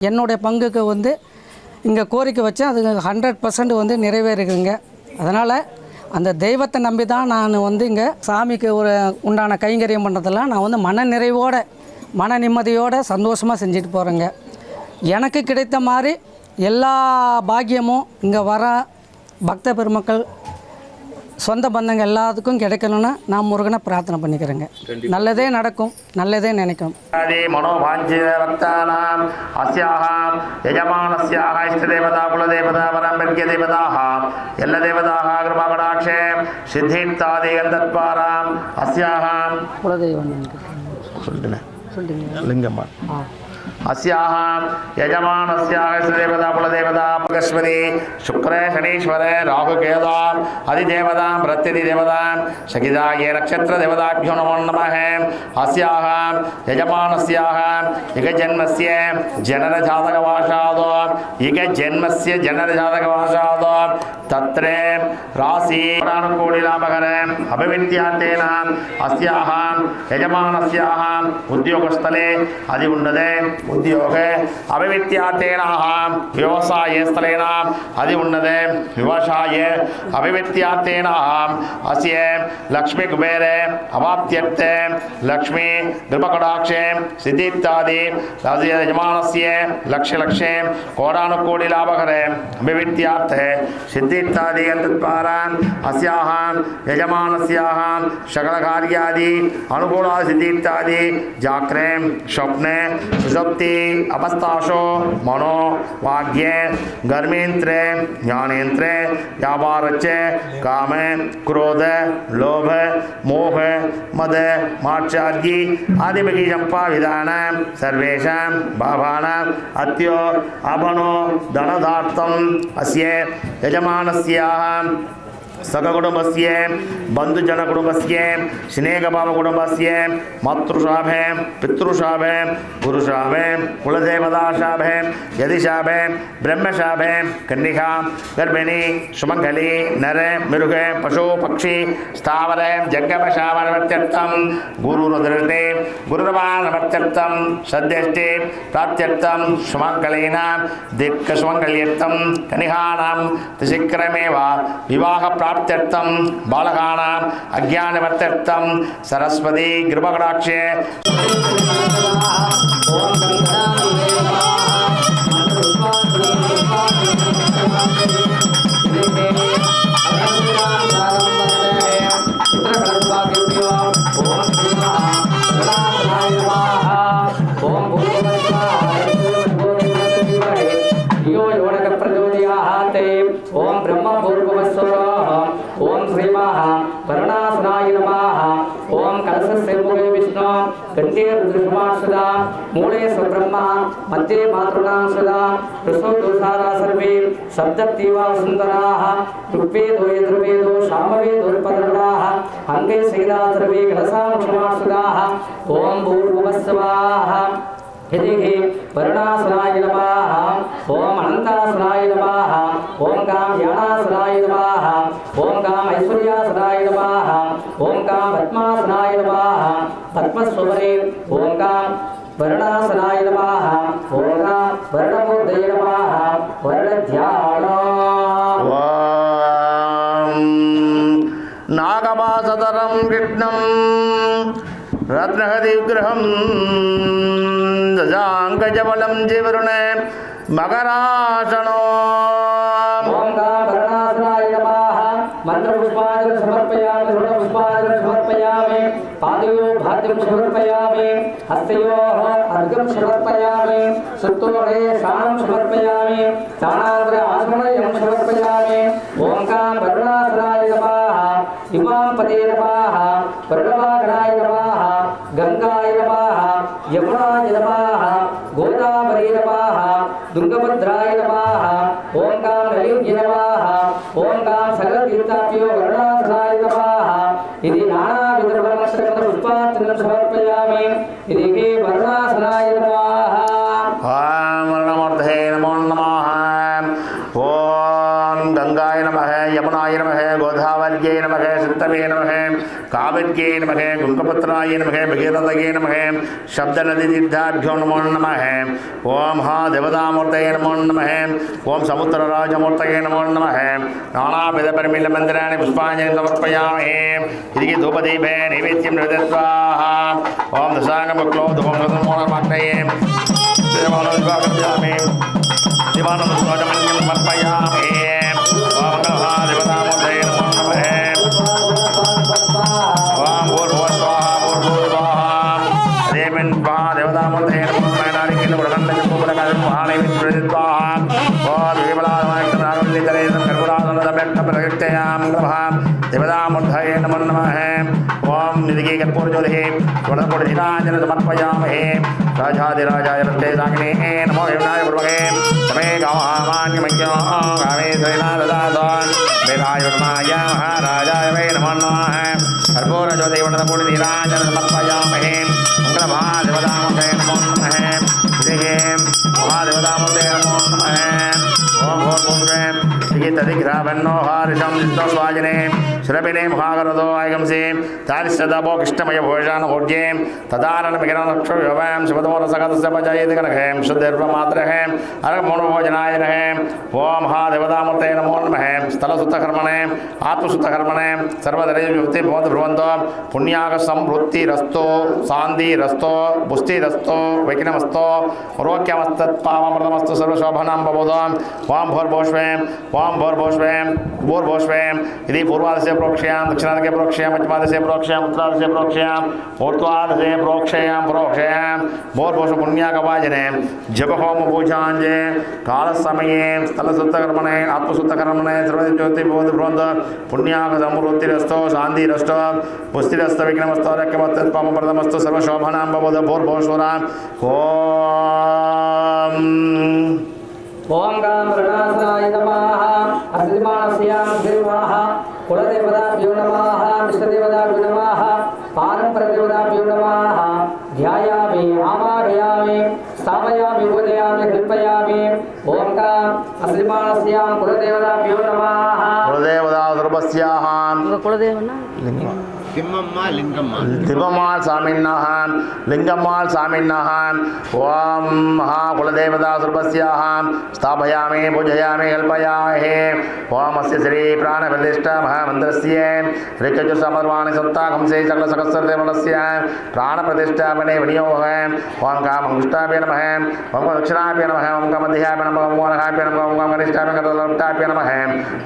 என்னுடைய பங்குக்கு வந்து இங்கே கோரிக்கை வச்சேன் அது ஹண்ட்ரட் பர்சன்ட் வந்து நிறைவேறுங்க அதனால் அந்த தெய்வத்தை நம்பி தான் நான் வந்து இங்கே சாமிக்கு ஒரு உண்டான கைங்கரியம் பண்ணுறதெல்லாம் நான் வந்து மன நிறைவோட மன நிம்மதியோடு சந்தோஷமாக செஞ்சுட்டு போகிறேங்க எனக்கு கிடைத்த மாதிரி எல்லா பாக்கியமும் இங்கே வர பக்த பெருமக்கள் சொந்த பந்தங்கள் எல்லாத்துக்கும் கிடைக்கணும்னு நான் முருகனை பிரார்த்தனை பண்ணிக்கிறேங்க. நல்லதே நடக்கும் நல்லதே நினைக்கும். மனோவாஞ்சிரத்தானாம் அஸ்யாகாம் யஜமானஸ்யாக இஷ்ட தேவதா குல தேவதா பராம்பரிய தேவதாக எல்ல தேவதாக கிருபாகடாட்சே அஸ்யாகாம் குலதெய்வம் சொல்லிட்டேன் லிங்கம்மா. अस्याः यजमानस्याः इष्टदेवता कुलदेवता पगस्पति शुक्र शनीश्वर राहुकेदा अधिदेवतां प्रत्यधिदेवतां सखिदाय नक्षत्रदेवताभ्यो नमो नमः अस्याः यजमानस्याः इकजन्मस्य जननजातकवाशादो इकजन्मस्य जननजातकवाशादो तत्र राशि कोटिलाभकर अभिविद्यार्थेन अस्याः यजमानस्याः उद्योगस्थले अधि उन्नते उद्योग अभिविद्यार्थेन व्यवसायस्थलेन अधि उन्नते व्यवसाय अभिविद्यार्थेन अस्य लक्ष्मीकुबेर अवाप्त्यर्थे लक्ष्मी कृपकटाक्षे सिद्धित्यादि अस्य यजमानस्य लक्ष्यलक्ष्ये कोडानुकोटिलाभकरे अभिविद्यार्थे सिद्धित्यादि यन्त्रद्वारा अस्याः यजमानस्याः सकलकार्यादि अनुकूलासिद्धित्यादि जाग्रे स्वप्ने सुषुप्ति अपस्ताशो मनो वाग्ये गर्मेन्द्रे ज्ञानेन्द्रे व्यापारच्चे काम क्रोध लोभ मोह मद माक्षाद्यि आदिमकी सम्पाविधान सर्वेषां भावानाम् अत्यो अभनो धनदार्थम् अस्य यजमानस्याः ಸಖಕುಟುಂಬಸ್ಯ ಬಂಧುಜನ ಕುಟುಂಬಸ್ಯ ಸ್ನೇಹಭಾವ ಕುಟುಂಬಸ್ಯ ಮಾತೃಶಾಭೆ ಪಿತೃಶಾಭೆ ಗುರುಶಾಭೆ ಕುಲದೇವತಾಶಾಭೆ ಯದಿಶಾಭೆ ಬ್ರಹ್ಮಶಾಭೆ ಕನ್ನಿಕಾ ಗರ್ಭಿಣಿ ಸುಮಂಗಲಿ ನರ ಮೃಗ ಪಶು ಪಕ್ಷಿ ಸ್ಥಾವರ ಜಂಗಮ ಶಾವನಮತ್ಯರ್ಥಂ ಗುರುರುದ್ರತೆ ಗುರುರವಾನಮತ್ಯರ್ಥಂ ಸದ್ಯಷ್ಟೇ ಪ್ರಾತ್ಯರ್ಥಂ ಸುಮಂಗಳೇನ ದಿಕ್ಕ ಸುಮಂಗಲ್ಯರ್ಥಂ ಕನಿಹಾನಾಂ ತ್ರಿಶಿಕ್ರಮೇವ ವಿವಾಹ ಪ್ರಾ विवाहप्राप्त्यर्थं बालकानाम् अज्ञानवर्त्यर्थं सरस्वती कृपकटाक्षे ఓం విష్ణు కంఠే రుద్రకుమార్ సదా మూలే స్వబ్రహ్మ మధ్యే మాతృణాం సదా ఋషో దోషారా సర్వే శబ్దతీవా సుందరాः ఋగ్వేదో యజుర్వేదో సామవేదోర్పదరుడాः అంగే శైలా సర్వే కలసాం క్షమాసుదాः ఓం భూర్భువస్వాः यदिहि वरुणासनाय नमः ॐ अनन्तासनाय नमः ॐ कां ज्ञानासनाय नमः ॐ काम् ऐश्वर्यासनाय नमः ॐ कां पद्मासनाय नमः పద్మస్వరే ఓంకాం వరుణాసనాయ నమ ఓంకాం వరుణమూర్తయ నమ వరుణధ్యాన నాగమాసతరం కృష్ణం రత్నహరి విగ్రహం దజాంగజబలం జీవరుణ మకరాసనో समर्पयामि पादयो भाद्यं समर्पयामि हस्तयोः अर्घ्यं समर्पयामि सुत्तोरे शानं समर्पयामि स्नानाग्र आसमनयं समर्पयामि ॐ कां वरुणासनाय नमः इमां पदे नमः वरुणवागणाय नमः गङ्गाय नमः यमुनाय नमः गोदावरी नमः दुर्गभद्राय नमः ॐ कां नलिङ्गि नमः ॐ कां सकलतीर्थाभ्यो काव्यज्ञे नमः गुङ्गपत्राय नमः भगीरथये नमः शब्दनदीतीर्थाभ्यो नमो नमः। ॐ हा देवतामूर्तये नमो नमः। ॐ समुद्रराजमूर्तये नमो नमः। नानाविधपरिमिलमन्दिराणि पुष्पाञ्जलि समर्पयामहे इति धूपदीपे नैवेद्यं निर्दत्वाः ॐ दशाङ्गमुक्लो धूपं नमो नमः देवालयं दिवानन्दोजमन्यं समर्पयामि कर्पूरज्योतिः गुणपुरधिराजन समर्पयामहे। राजाधिराजाय रस्ते सागिने नमो विनाय गुरुमहे। तमे गामान्यमज्ञो गामे श्रीनाथदासान् वेदाय वर्माय महाराजाय वै नमो नमः। कर्पूरज्योतिवनपुरधिराजन समर्पयामहे। मङ्गलमहादेवतामते नमो नमः। श्रीः महादेवतामते नमो नमः। ॐ भोर्भुवे श्रीतदिग्रावन्नो हारिषं स्वाजिने श्रविणे महागरदो आयगंसे तारिशदपो कृष्णमय भोषान भोज्ये तदारण मिगरनक्षोयवां शिवदमोरसगतस्य भजयति कनखें शुद्धिर्वमात्रहें अरगमोनभोजनाय रहें ॐ महादेवतामूर्ते नमो नमः स्थलसुतकर्मणे आत्मसुतकर्मणे सर्वदरयुक्ति भवन्तु भ्रुवन्तो पुण्यागसंवृत्तिरस्तो शान्तिरस्तो पुष्टिरस्तो वैकिनमस्तो रोग्यमस्तत्पावमृतमस्तु सर्वशोभनां भवतु वां भोर्भोष्वे वां भोर्भोष्वे भूर्भोष्वे इति पूर्वादशे प्रोक्षयां दक्षिणादशे प्रोक्षयां पश्चिमादशे प्रोक्षयां उत्तरादशे प्रोक्षयां ऊर्ध्वादशे प्रोक्षयां प्रोक्षयां भोर्भोष पुण्याकवाजने जपहोमपूजाञ्जे कालसमये स्थलशुद्धकर्मणे आत्मशुद्धकर्मणे सर्वज्योति भवति भ्रुवन्तु पुण्याकसमृद्धिरस्तो शान्तिरस्तो पुष्टिरस्तो विघ्नमस्तो रक्यमस्तत्पमप्रदमस्तु सर्वशोभनां भवतु भूर्भोश्वरां ॐ ఓం గాం రుణాసనాయ నమః. అశ్రిమాణస్యాం శ్రీమాః కులదేవతాభ్యో నమః. విష్ణుదేవతాభ్యో నమః. పారంపరదేవతాభ్యో నమః. ధ్యాయామి ఆమాగయామి స్థాపయామి పూజయామి కల్పయామి. ఓం గాం అశ్రిమాణస్యాం కులదేవతాభ్యో నమః. కులదేవతా ధ్రువస్యాహాం కులదేవన? திம்மம்மா லிங்கம்மா திம்மம்மாள் சாமின்னாகாம் லிங்கம்மாள் சாமின்னாகாம் ஓம் மகா குலதேவதா சுரபஸ்யாகாம் ஸ்தாபயாமே பூஜயாமே கல்பயாமே ஓம் அஸ்ய ஸ்ரீ பிராண பிரதிஷ்டா மகாமந்திரஸ்ய ரிக்கஜு சமர்வாணி சத்தா கம்சே சகல சகஸ்ர தேவலஸ்ய பிராண பிரதிஷ்டாபனே விநியோக ஓம் காம் அங்குஷ்டாபிய நம ஓம் தட்சிணாபிய நம ஓம் கமதியாபிய நம ஓம் ஓனகாபிய நம ஓம் காம் கனிஷ்டாபிய கதலப்டாபிய நம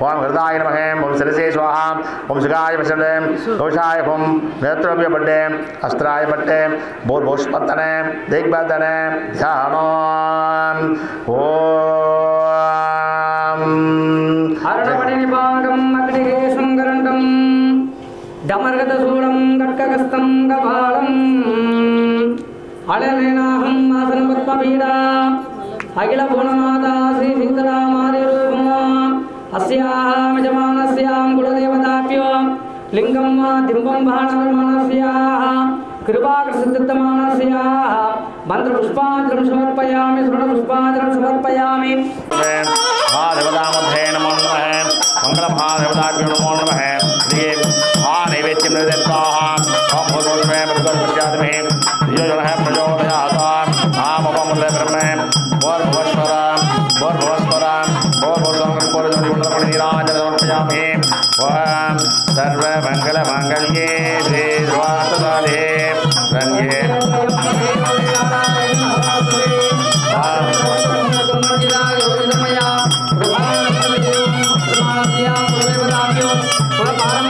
ஓம் ஹிருதாய நம ஓம் சிரசே சுவாஹாம் ஓம் சுகாய வசந்தம் கோஷாய आयफम नेत्रव्य बटे अस्त्राय बटे बोलभोषपतने दिग्बदने ध्यान ओ डमर्गदशूलं गट्टकस्तं गपालम् अळलेनाहं मासनं पद्मपीडा अखिलपूर्णमाता श्रीसीतरामार्यरूपमा अस्याः यजमानस्यां कुलदेवता லிங்கம் திம்பம் பாணமானஸ்யாஹ கிருபாகிருஷ்ணமானஸ்யாஹ மந்திரபுஷ்பாஞ்சலம் சமர்ப்பயாமி சுரணபுஷ்பாஞ்சலம் சமர்ப்பயாமி. மகாதேவதாமதே நமோ நம மங்களமகாதேவதாபியோ நமோ நம மहा नैवेद्यम 过来吧。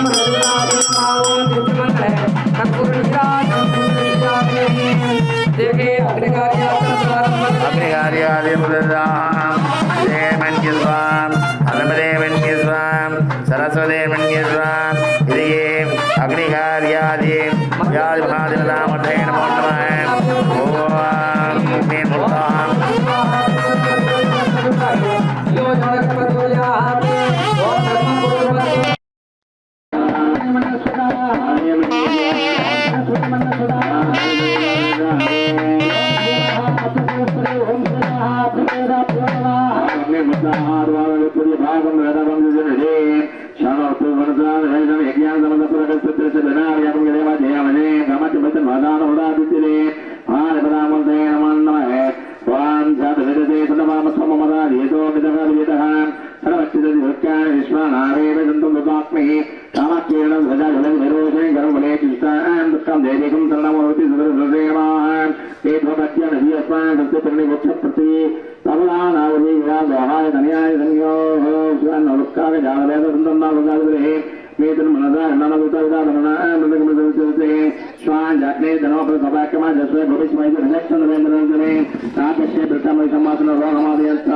తస్మాదంతే పరిణిగచ్చప్రతి తమలానావధీయాదోహాయ తనయాయ ధన్యోః శివాన్నవృక్కాగ జాలవేద వృందన్నావృగాదిరే మేతను మనదా అన్నమృతాగమృతే స్వాన్ జాగ్నే ధనోపర సభాక్రమ జస్వే భవిష్యమైతే విలక్షణవేంద్రే రాకస్య ప్రతమై సమాసన రోగమాదయస్త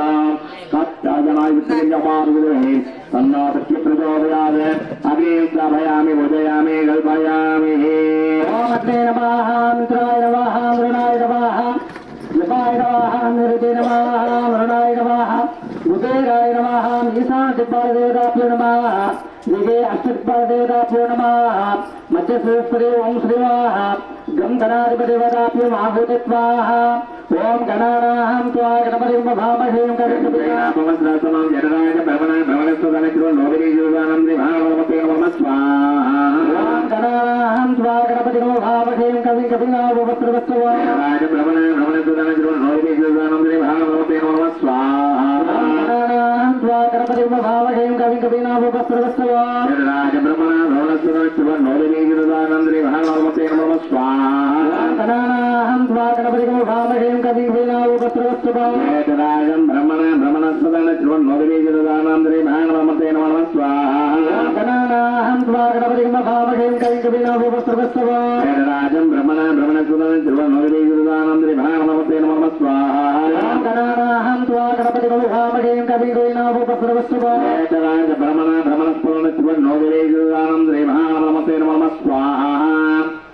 కట్టాజనాయ విత్తగింజమారుగుదే తన్నా సత్య ప్రచోదయాద్ అగ్నేయుద్ధ భయామి ఉదయామి గల్పయామి मध्यश्रेष्ठरे ओं श्रीवाः गन्धनाधिपदेवताभ्यो महाभूतित्वाः ॐ गणानाहं त्वा गणपतिं भामहें कविकपिनापमस्रासनं जडराज भ्रमण भ्रमणस्वदनकृ नोविरीजुदानं श्रीभागवते नमः स्वाहा ॐ गणानाहं त्वा गणपतिं भामहें कविं कपिनावपत्रवत्सवा राज भ्रमण भ्रमणस्वदनकृ नोविरीजुदानं श्रीभागवते नमः स्वाहा गणानाहं त्वा गणपतिं भामहें कविं कपिनावपत्रवत्सवा ఏతరాగం బ్రహ్మణ బ్రహ్మణస్వదన శివం మొదలైనదానాందరే భాగవతే నమ స్వాహం. స్వాగణపతి మహామహేం కైకవినోపస్త్రవస్తవాజం బ్రహ్మణ బ్రహ్మణస్వదన శివం మొదలైనదానాందరే భాగవతే నమ స్వాహం. స్వాగణపతి మహామహేం కవిగోయినోపస్త్రవస్తవాజ బ్రహ్మణ బ్రహ్మణస్వదన శివం మొదలైనదానాందరే భాగవతే నమ స్వాహ.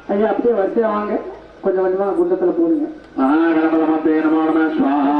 ஐயா அப்படியே வரிசையாக வாங்க கொஞ்சம் கொஞ்சமாக குண்டத்தில் महागणपते स्वाहा।